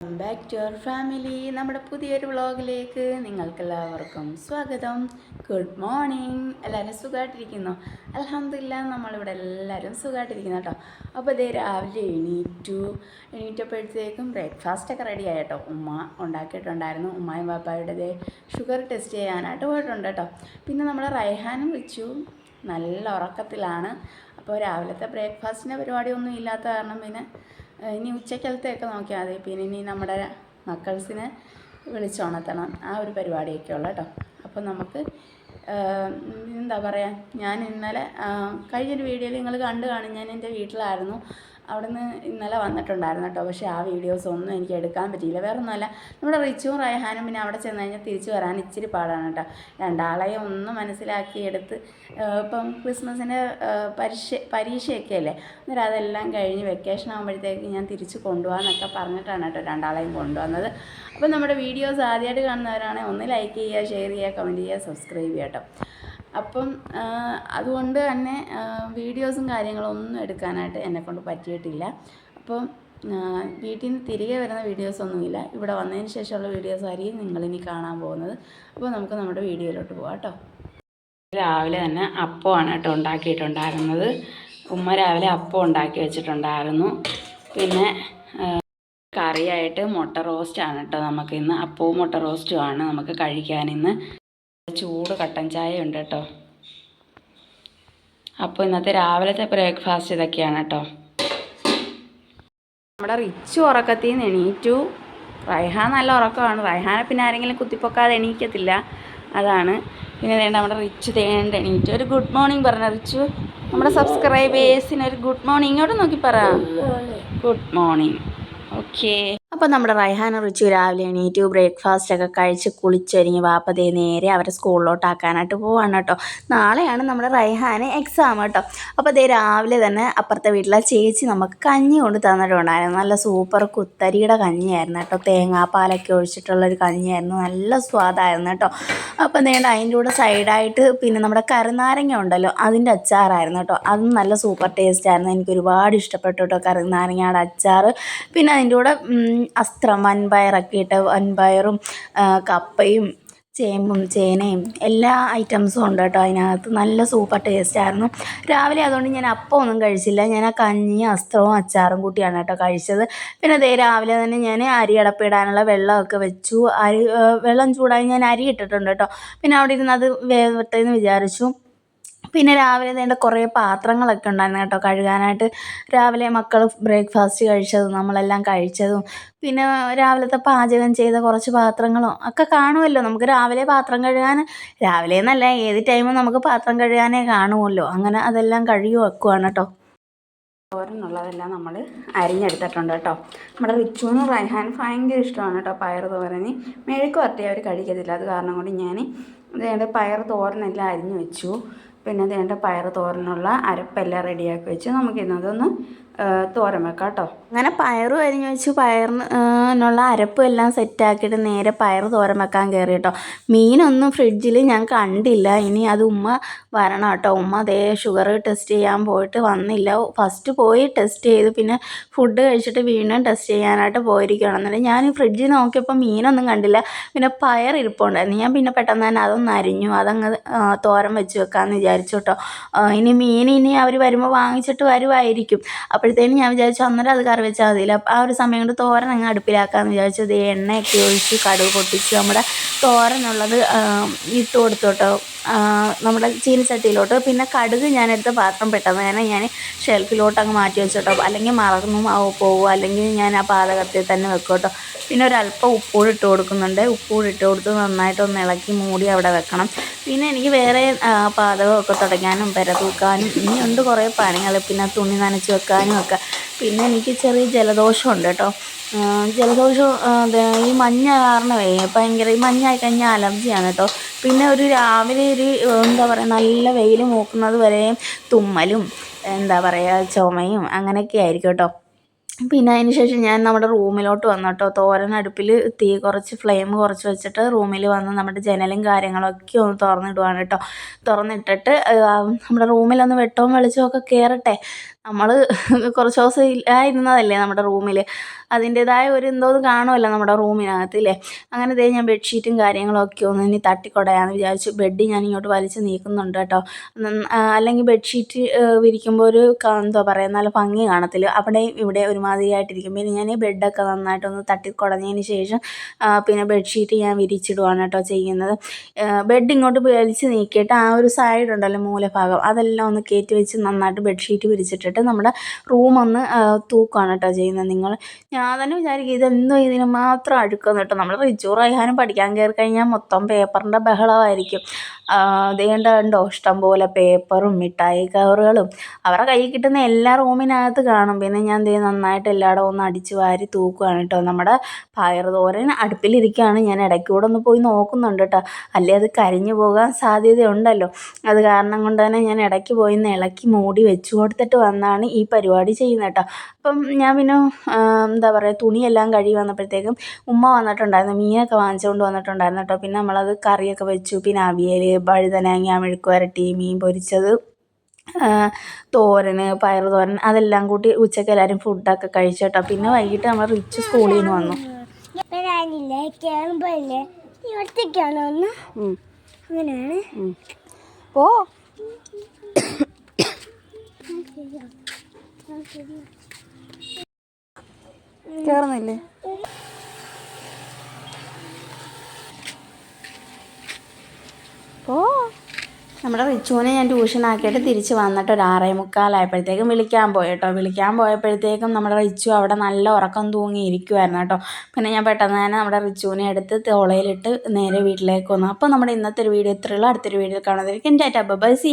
Back to our family നമ്മുടെ പുതിയൊരു വ്ളോഗിലേക്ക് നിങ്ങൾക്കെല്ലാവർക്കും സ്വാഗതം. ഗുഡ് മോർണിംഗ് എല്ലാവരും സുഖമായിട്ടിരിക്കുന്നു? അലഹമില്ല നമ്മളിവിടെ എല്ലാവരും സുഖമായിട്ടിരിക്കുന്നു കേട്ടോ. അപ്പോൾ ഇതേ രാവിലെ എണീറ്റു. എണീറ്റപ്പോഴത്തേക്കും ബ്രേക്ക്ഫാസ്റ്റൊക്കെ റെഡി ആയിട്ടോ ഉമ്മ ഉണ്ടാക്കിയിട്ടുണ്ടായിരുന്നു. ഉമ്മയും പാപ്പായുടെ ഷുഗർ ടെസ്റ്റ് ചെയ്യാനായിട്ട് പോയിട്ടുണ്ട് കേട്ടോ. പിന്നെ നമ്മൾ റൈഹാനും വെച്ചു. നല്ല ഉറക്കത്തിലാണ്. അപ്പോൾ രാവിലത്തെ ബ്രേക്ക്ഫാസ്റ്റിന്റെ പരിപാടിയൊന്നും ഇല്ലാത്ത കാരണം പിന്നെ ഇനി ഉച്ചക്കലത്തെയൊക്കെ നോക്കിയാൽ മതി. പിന്നെ ഇനി നമ്മുടെ മക്കൾസിനെ വിളിച്ചുണർത്തണം ആ ഒരു പരിപാടിയൊക്കെ ഉള്ളു കേട്ടോ. അപ്പോൾ നമുക്ക് എന്താ പറയുക ഞാൻ ഇന്നലെ കഴിഞ്ഞൊരു വീഡിയോയിൽ നിങ്ങൾ കണ്ടു കാണും. ഞാൻ എന്റെ വീട്ടിലായിരുന്നു. അവിടുന്ന് ഇന്നലെ വന്നിട്ടുണ്ടായിരുന്നു കേട്ടോ. പക്ഷേ ആ വീഡിയോസ് ഒന്നും എനിക്ക് എടുക്കാൻ പറ്റിയില്ല. വേറെ ഒന്നുമല്ല നമ്മുടെ റിച്ചും റയഹാനും പിന്നെ അവിടെ ചെന്ന് കഴിഞ്ഞാൽ തിരിച്ചു വരാൻ ഇച്ചിരി പാടാണ് കേട്ടോ. രണ്ടാളെയും ഒന്ന് മനസ്സിലാക്കി എടുത്ത് ഏഹ് ഇപ്പം ക്രിസ്മസിന്റെ പരീക്ഷ പരീക്ഷയൊക്കെ അല്ലേ? അന്നേരം അതെല്ലാം കഴിഞ്ഞ് വെക്കേഷൻ ആകുമ്പോഴത്തേക്ക് ഞാൻ തിരിച്ച് കൊണ്ടുപോകാമെന്നൊക്കെ പറഞ്ഞിട്ടാണ് കേട്ടോ രണ്ടാളെയും കൊണ്ടുവന്നത്. അപ്പം നമ്മുടെ വീഡിയോസ് ആദ്യമായിട്ട് കാണുന്നവരാണെങ്കിൽ ഒന്ന് ലൈക്ക് ചെയ്യുക ഷെയർ ചെയ്യുക കമന്റ് ചെയ്യുക സബ്സ്ക്രൈബ് ചെയ്യുക കേട്ടോ. അപ്പം അതുകൊണ്ട് തന്നെ വീഡിയോസും കാര്യങ്ങളൊന്നും എടുക്കാനായിട്ട് എന്നെക്കൊണ്ട് പറ്റിയിട്ടില്ല. അപ്പം വീട്ടിൽ നിന്ന് തിരികെ വരുന്ന വീഡിയോസൊന്നുമില്ല ഇവിടെ വന്നതിന് ശേഷമുള്ള വീഡിയോസ് ആയിരിക്കും നിങ്ങളിനി കാണാൻ പോകുന്നത്. അപ്പോൾ നമുക്ക് നമ്മുടെ വീഡിയോയിലോട്ട് പോകാം കേട്ടോ. രാവിലെ തന്നെ അപ്പമാണ് കേട്ടോ ഉണ്ടാക്കിയിട്ടുണ്ടായിരുന്നത്. ഉമ്മ രാവിലെ അപ്പം ഉണ്ടാക്കി വെച്ചിട്ടുണ്ടായിരുന്നു. പിന്നെ കറിയായിട്ട് മുട്ട റോസ്റ്റാണ് കേട്ടോ നമുക്കിന്ന് അപ്പവും മുട്ട റോസ്റ്റുമാണ് നമുക്ക് കഴിക്കാൻ ഇന്ന്. ചൂട് കട്ടൻ ചായ ഉണ്ട് കേട്ടോ. അപ്പോൾ ഇന്നത്തെ രാവിലത്തെ ബ്രേക്ക്ഫാസ്റ്റ് ഇതൊക്കെയാണ് കേട്ടോ. നമ്മുടെ റിച്ച് ഉറക്കത്തിൽ നിന്ന് എണീറ്റു. റൈഹാൻ നല്ല ഉറക്കമാണ്. റൈഹാനെ പിന്നെ ആരെങ്കിലും കുത്തിപ്പൊക്കാതെ എണീക്കത്തില്ല. അതാണ്. പിന്നെ വേണ്ട നമ്മുടെ റിച്ച് തേണ്ട എണീറ്റു. ഒരു ഗുഡ് മോർണിംഗ് പറഞ്ഞ റിച്ചു നമ്മുടെ സബ്സ്ക്രൈബേഴ്സിന് ഒരു ഗുഡ് മോർണിംഗ് ഇങ്ങോട്ട് നോക്കി പറ. Good morning okay. അപ്പോൾ നമ്മുടെ റൈഹാന റിച്ചു രാവിലെ എണീറ്റ് ബ്രേക്ക്ഫാസ്റ്റ് ഒക്കെ കഴിച്ച് കുളിച്ചൊരുങ്ങി വാപ്പതേ നേരെ അവരെ സ്കൂളിലോട്ട് ആക്കാനായിട്ട് പോവാണ് കേട്ടോ. നാളെയാണ് നമ്മുടെ റൈഹാന് എക്സാം കേട്ടോ. അപ്പോൾ അതേ രാവിലെ തന്നെ അപ്പുറത്തെ വീട്ടിലെ ചേച്ചി നമുക്ക് കഞ്ഞി കൊണ്ട് തന്നിട്ടുണ്ടായിരുന്നു. നല്ല സൂപ്പർ കുത്തരിയുടെ കഞ്ഞിയായിരുന്നു കേട്ടോ. തേങ്ങാപ്പാലൊക്കെ ഒഴിച്ചിട്ടുള്ളൊരു കഞ്ഞിയായിരുന്നു. നല്ല സ്വാദായിരുന്നു കേട്ടോ. അപ്പോൾ നേണ്ട അതിന്റെ കൂടെ സൈഡായിട്ട് പിന്നെ നമ്മുടെ കരുനാരങ്ങ ഉണ്ടല്ലോ അതിന്റെ അച്ചാറായിരുന്നു കേട്ടോ. അതും നല്ല സൂപ്പർ ടേസ്റ്റ് ആയിരുന്നു. എനിക്ക് ഒരുപാട് ഇഷ്ടപ്പെട്ടു കേട്ടോ കരുനാരങ്ങയുടെ അച്ചാർ പിന്നെ അതിന്റെ കൂടെ അസ്ത്രം വൻപയറൊക്കെ ഇട്ട് വൻപയറും കപ്പയും ചേമ്പും ചേനയും എല്ലാ ഐറ്റംസും ഉണ്ട് കേട്ടോ അതിനകത്ത്. നല്ല സൂപ്പർ ടേസ്റ്റ് ആയിരുന്നു. രാവിലെ അതുകൊണ്ട് ഞാൻ അപ്പം ഒന്നും കഴിച്ചില്ല. ഞാൻ ആ കഞ്ഞിയും അസ്ത്രവും അച്ചാറും കൂട്ടിയാണ് കേട്ടോ കഴിച്ചത്. പിന്നെ അതേ രാവിലെ തന്നെ ഞാൻ അരി അടപ്പിടാനുള്ള വെള്ളമൊക്കെ വെച്ചു. അരി വെള്ളം ചൂടായി ഞാൻ അരി ഇട്ടിട്ടുണ്ട് കേട്ടോ. പിന്നെ അവിടെ ഇരുന്ന് അത് വേവട്ടെ എന്ന് വിചാരിച്ചു. പിന്നെ രാവിലെ വേണ്ട കുറേ പാത്രങ്ങളൊക്കെ ഉണ്ടായിരുന്നു കേട്ടോ. കഴുകാനായിട്ട് രാവിലെ മക്കൾ ബ്രേക്ക്ഫാസ്റ്റ് കഴിച്ചതും നമ്മളെല്ലാം കഴിച്ചതും. പിന്നെ രാവിലത്തെ പാചകം ചെയ്ത കുറച്ച് പാത്രങ്ങളും ഒക്കെ കാണുമല്ലോ. നമുക്ക് രാവിലെ പാത്രം കഴുകാൻ രാവിലെ എന്നല്ല ഏത് ടൈമും നമുക്ക് പാത്രം കഴുകാനേ കാണുമല്ലോ. അങ്ങനെ അതെല്ലാം കഴുകി വെക്കുവാണ് കേട്ടോ. തോരനുള്ളതെല്ലാം നമ്മൾ അരിഞ്ഞെടുത്തിട്ടുണ്ട് കേട്ടോ. നമ്മുടെ റിച്ചുവിന് റൈഹാൻ ഭയങ്കര ഇഷ്ടമാണ് കേട്ടോ പയർ തോരന്. മെഴുക്ക് വരട്ടി അവർ കഴിക്കത്തില്ല. അത് കാരണം കൊണ്ട് ഞാൻ പയർ തോരനെല്ലാം അരിഞ്ഞു വെച്ചു. പിന്നെ ഇതേണ്ട പയർ തോരനുള്ള അരപ്പെല്ലാം റെഡിയാക്കി വെച്ച് നമുക്ക് ഇന്നതൊന്ന് വെക്കാം കേട്ടോ? അങ്ങനെ പയറ് അരിഞ്ഞ് വെച്ച് പയറിനുള്ള അരപ്പും എല്ലാം സെറ്റാക്കിയിട്ട് നേരെ പയർ തോരൻ കയറി കേട്ടോ. മീനൊന്നും ഫ്രിഡ്ജിൽ ഞാൻ കണ്ടില്ല. ഇനി അത് ഉമ്മ വരണം കേട്ടോ. ഉമ്മ അതേ ഷുഗർ ടെസ്റ്റ് ചെയ്യാൻ പോയിട്ട് വന്നില്ല. ഫസ്റ്റ് പോയി ടെസ്റ്റ് ചെയ്ത് പിന്നെ ഫുഡ് കഴിച്ചിട്ട് വീണ്ടും ടെസ്റ്റ് ചെയ്യാനായിട്ട് പോയിരിക്കുകയാണ്. എന്നിട്ട് ഞാൻ ഫ്രിഡ്ജിൽ നോക്കിയപ്പോൾ മീനൊന്നും കണ്ടില്ല. പിന്നെ പയർ ഇരിപ്പുണ്ടായിരുന്നു. ഞാൻ പിന്നെ പെട്ടെന്ന് തന്നെ അതൊന്ന് അരിഞ്ഞു. അതങ്ങ് തോരം തോരൻ വെച്ച് വെക്കാമെന്ന് വിചാരിച്ചു കേട്ടോ. ഇനി മീൻ ഇനി അവർ വരുമ്പോൾ വാങ്ങിച്ചിട്ട് വരുമായിരിക്കും അപ്പോഴത്തേനും ഞാൻ വിചാരിച്ചു അന്നേരം അത് കറി വെച്ചാൽ മതിയല്ലോ. ആ ഒരു സമയം കൊണ്ട് തോരൻ അങ്ങ് അടുപ്പിലാക്കാമെന്ന് വിചാരിച്ചു. ഇത് എണ്ണയൊക്കെ ഒഴിച്ച് കടുക് പൊട്ടിച്ച്. നമ്മുടെ തോരനുള്ളത് ഇട്ട് കൊടുത്തു കേട്ടോ നമ്മുടെ ചീനിച്ചട്ടിയിലോട്ട്. പിന്നെ കടുക് ഞാനെടുത്ത പാത്രം പെട്ടെന്ന് തന്നെ ഞാൻ ഷെൽഫിലോട്ട് അങ്ങ് മാറ്റി വെച്ചു കേട്ടോ അല്ലെങ്കിൽ മറന്നു പോകുമോ അല്ലെങ്കിൽ ഞാൻ ആ പാചകത്തിൽ തന്നെ വെക്കും കേട്ടോ പിന്നെ ഒരല്പം ഉപ്പൂടി ഇട്ട് കൊടുക്കുന്നുണ്ട്. ഉപ്പൂടി ഇട്ട് കൊടുത്ത് നന്നായിട്ടൊന്ന് ഇളക്കി മൂടി അവിടെ വെക്കണം. പിന്നെ എനിക്ക് വേറെ പാചകമൊക്കെ തുടങ്ങാനും പെര തൂക്കാനും ഇനിയുണ്ട് കുറേ പണികൾ. പിന്നെ തുണി നനച്ച് വെക്കാനും ഒക്കെ. പിന്നെ എനിക്ക് ചെറിയ ജലദോഷമുണ്ട് കേട്ടോ. ജലദോഷം ഈ മഞ്ഞ കാരണമേ ഭയങ്കര ഈ മഞ്ഞായി കഴിഞ്ഞാൽ അലർജിയാണ് കേട്ടോ. പിന്നെ ഒരു രാവിലെ ഒരു എന്താ പറയുക നല്ല വെയിൽ മൂക്കുന്നത് വരെയും തുമ്മലും എന്താ പറയുക ചുമയും അങ്ങനെയൊക്കെ ആയിരിക്കും കേട്ടോ. പിന്നെ അതിന് ശേഷം ഞാൻ നമ്മുടെ റൂമിലോട്ട് വന്നു കേട്ടോ. തോരൻ അടുപ്പിൽ തീ കുറച്ച് ഫ്ലെയിം കുറച്ച് വെച്ചിട്ട് റൂമിൽ വന്ന് നമ്മുടെ ജനലും കാര്യങ്ങളൊക്കെ ഒന്ന് തുറന്നിടുവാണ് കേട്ടോ. തുറന്നിട്ടിട്ട് നമ്മുടെ റൂമിലൊന്ന് വെട്ടവും വെളിച്ചവും ഒക്കെ കയറട്ടെ നമ്മൾ കുറച്ച് ദിവസം ഇല്ലായിരുന്നതല്ലേ നമ്മുടെ റൂമിൽ അതിന്റേതായ ഒരു എന്തോ കാണുമല്ലോ നമ്മുടെ റൂമിനകത്ത് അല്ലേ അങ്ങനെ ഇതേ ഞാൻ ബെഡ്ഷീറ്റും കാര്യങ്ങളൊക്കെ ഒന്ന് ഇനി തട്ടിക്കൊടയാന്ന് വിചാരിച്ചു ബെഡ് ഞാൻ ഇങ്ങോട്ട് വലിച്ച് നീക്കുന്നുണ്ട് കേട്ടോ. അല്ലെങ്കിൽ ബെഡ്ഷീറ്റ് വിരിക്കുമ്പോൾ ഒരു എന്തോ പറയുക നല്ല ഭംഗി കാണത്തില്ല. അവിടെയും ഇവിടെ ഒരുമാതിരിയായിട്ടിരിക്കും. പിന്നെ ഞാൻ ഈ ബെഡൊക്കെ നന്നായിട്ടൊന്ന് തട്ടിക്കുടഞ്ഞതിന് ശേഷം പിന്നെ ബെഡ്ഷീറ്റ് ഞാൻ വിരിച്ചിടുവാണ് കേട്ടോ ചെയ്യുന്നത്. ബെഡ് ഇങ്ങോട്ട് വലിച്ച് നീക്കിയിട്ട് ആ ഒരു സൈഡ് ഉണ്ടല്ലോ മൂലഭാഗം. അതെല്ലാം ഒന്ന് കയറ്റി വെച്ച് നന്നായിട്ട് ബെഡ്ഷീറ്റ് വിരിച്ചിട്ടിട്ട് നമ്മുടെ റൂം ഒന്ന് ആ, തൂക്കുകയാണ് കേട്ടോ ചെയ്യുന്നത്. നിങ്ങൾ ഞാൻ തന്നെ വിചാരിക്കും ഇതെന്തോ ഇതിന് മാത്രം അഴുക്കുന്നു കേട്ടോ. നമ്മൾ റിച്ചു പഠിക്കാൻ കയറി കഴിഞ്ഞാൽ മൊത്തം പേപ്പറിന്റെ ബഹളമായിരിക്കും. അതുകൊണ്ട് ഉണ്ടോ ഇഷ്ടംപോലെ പേപ്പറും മിഠായി കവറുകളും. അവരുടെ കയ്യിൽ കിട്ടുന്ന എല്ലാ റൂമിനകത്ത് കാണും. പിന്നെ ഞാൻ ദേ നന്നായിട്ട് എല്ലായിടവും ഒന്ന് അടിച്ച് വാരി തൂക്കുകയാണ് കേട്ടോ. നമ്മുടെ പയർ തോരൻ അടുപ്പിലിരിക്കുകയാണ്. ഞാൻ ഇടയ്ക്കൂടെ ഒന്ന് പോയി നോക്കുന്നുണ്ട് കേട്ടോ. അല്ലേ അത് കരിഞ്ഞു പോകാൻ സാധ്യതയുണ്ടല്ലോ. അത് കാരണം കൊണ്ട് തന്നെ ഞാൻ ഇടയ്ക്ക് പോയി ഇളക്കി മൂടി വെച്ചു കൊടുത്തിട്ട് വന്നാണ് ഈ പരിപാടി ചെയ്യുന്നത് കേട്ടോ. അപ്പം ഞാൻ പിന്നെ എന്താ പറയുക തുണിയെല്ലാം കഴുകി വന്നപ്പോഴത്തേക്കും ഉമ്മ വന്നിട്ടുണ്ടായിരുന്നു മീനൊക്കെ വാങ്ങിച്ചുകൊണ്ട് വന്നിട്ടുണ്ടായിരുന്നു കേട്ടോ. പിന്നെ നമ്മളത് കറിയൊക്കെ വെച്ചു പിന്നെ അവിയൽ വഴുതനങ്ങ മെഴുക്ക് വരട്ടി മീൻ പൊരിച്ചത് തോരന് പയർ തോരൻ അതെല്ലാം കൂട്ടി ഉച്ചയ്ക്ക് എല്ലാവരും ഫുഡൊക്കെ കഴിച്ചു കേട്ടോ. പിന്നെ വൈകിട്ട് നമ്മൾ റിച്ച് സ്കൂളിൽ നിന്ന് വന്നു. അങ്ങനെയാണ്. ഓ കേറുന്നില്ലേ? ഓ നമ്മുടെ റിച്ചുവിനെ ഞാൻ ട്യൂഷനാക്കിയിട്ട് തിരിച്ച് വന്നിട്ട് ഒരു ആറേ മുക്കാലായപ്പോഴത്തേക്കും വിളിക്കാൻ പോയി കേട്ടോ. വിളിക്കാൻ പോയപ്പോഴത്തേക്കും നമ്മുടെ റിച്ചു അവിടെ നല്ല ഉറക്കം തൂങ്ങിയിരിക്കുമായിരുന്നു കേട്ടോ. പിന്നെ ഞാൻ പെട്ടെന്ന് തന്നെ നമ്മുടെ റിച്ചുവിനെ എടുത്ത് തോളയിലിട്ട് നേരെ വീട്ടിലേക്ക് വന്നു. അപ്പോൾ നമ്മുടെ ഇന്നത്തെ ഒരു വീഡിയോ ഇത്രയുള്ളൂ അടുത്തൊരു വീഡിയോ കാണാതിരിക്കും ടാറ്റാ ബൈ സി.